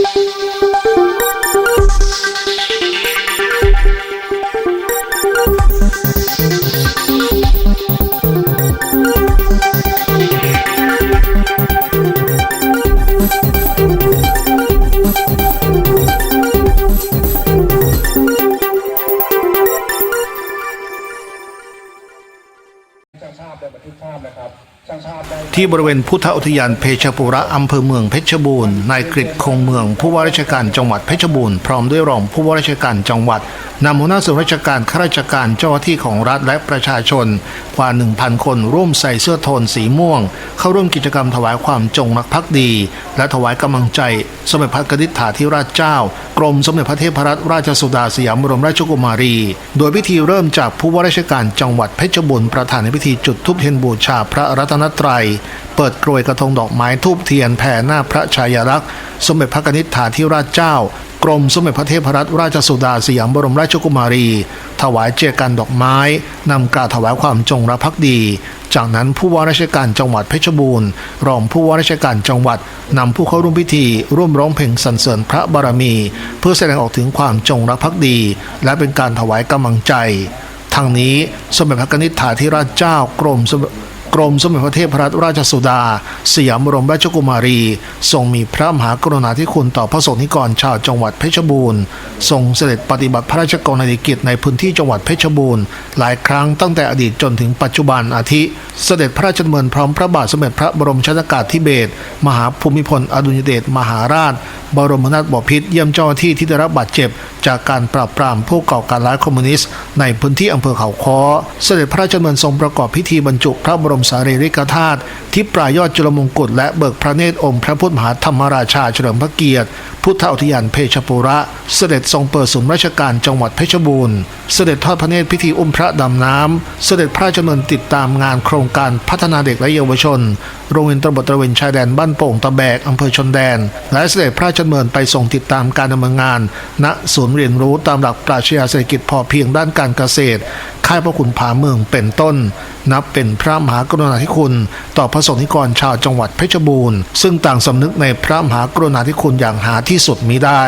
Thank you. ที่บริเวณพุทธอุทยานเพชรบุระอำเภอเมืองเพชรบูรณ์นายกฤษคงเมืองผู้ว่าราชการจังหวัดเพชรบูรณ์พร้อมด้วยรองผู้ว่าราชการจังหวัดนำหัวหน้าส่วนราชการข้าราชการเจ้าหน้าที่ของรัฐและประชาชน กว่า 1,000 คนร่วมใส่เสื้อโทนสีม่วง เข้าร่วมกิจกรรมถวายความจงรักภักดี และถวายกำลังใจ สมเด็จพระกนิษฐาธิราชเจ้า กรมสมเด็จพระเทพรัตนราชสุดาสยามบรมราชกุมารี โดยพิธีเริ่มจากผู้ว่าราชการจังหวัดเพชรบูรณ์ประธานในพิธีจุดธูปเทียนบูชาพระรัตนตรัย เปิดกรวยกระทงดอกไม้ทูบเทียนแผ่หน้าพระชายลักษณ์สมเด็จพระกนิษฐาธิราชเจ้า กรมสมเด็จพระเทพรัตนราชสุดาสยามบรมราชกุมารี ถวายเจกันดอกไม้ นำกล่าวถวายความจงรักภักดี จากนั้นผู้ว่าราชการจังหวัดเพชรบูรณ์ รองผู้ว่าราชการจังหวัดนำผู้เข้าร่วมพิธี ร่วมร้องเพลงสรรเสริญพระบารมี เพื่อแสดงออกถึงความจงรักภักดี และเป็นการถวายกำลังใจ ทางนี้สมเด็จพระนิธิถาธิราชเจ้ากรมสม กรมสมเด็จพระเทพรัตนราชสุดา สยามบรมราชกุมารี ทรงมีพระมหากรุณาธิคุณต่อพระสงฆ์นิกรชาวจังหวัดเพชรบูรณ์ ทรงเสด็จปฏิบัติพระราชกรณียกิจในพื้นที่จังหวัดเพชรบูรณ์ หลายครั้งตั้งแต่อดีตจนถึงปัจจุบันอาทิ เสด็จพระราชดำเนินพร้อมพระบาทสมเด็จพระบรมชนากาธิเบศรมหาภูมิพลอดุลยเดชมหาราช บรมนาถบพิตรเยี่ยมเจ้าหน้าที่ที่ได้รับบาดเจ็บ จากการปราบปรามผู้ก่อการร้ายคอมมิวนิสต์ในพื้นที่อำเภอเขาค้อ เสด็จพระราชดำเนินทรงประกอบพิธีบรรจุพระบรมมสารีริกธาตุที่ปลายยอดจุลมงกุฎและเบิกพระเนตรองค์พระพุทธมหาธรรมราชาเฉลิมพระเกียรติ พุทธอุทยานเพชรปุระ เสด็จทรงเปิดศูนย์ราชการจังหวัดเพชรบูรณ์ เสด็จทอดพระเนตรพิธีอุ้มพระดำน้ำ เสด็จพระราชดำเนินติดตามงานโครงการพัฒนาเด็กและเยาวชน โรงเรียนตำรวจตระเวนชายแดนบ้านโป่งตะแบกอำเภอชนแดน และเสด็จพระราชดำเนินไปส่งติดตามการดำเนินงาน ณศูนย์เรียนรู้ตามหลักปราชญาเศรษฐกิจพอเพียงด้านการเกษตร ค่ายพระขุนผาเมืองเป็นต้น นับเป็นพระมหากรุณาธิคุณ ต่อพระสงฆ์นิกรชาวจังหวัดเพชรบูรณ์ ซึ่งต่างสำนึกในพระมหากรุณาธิคุณอย่างหาที่สุดมิได้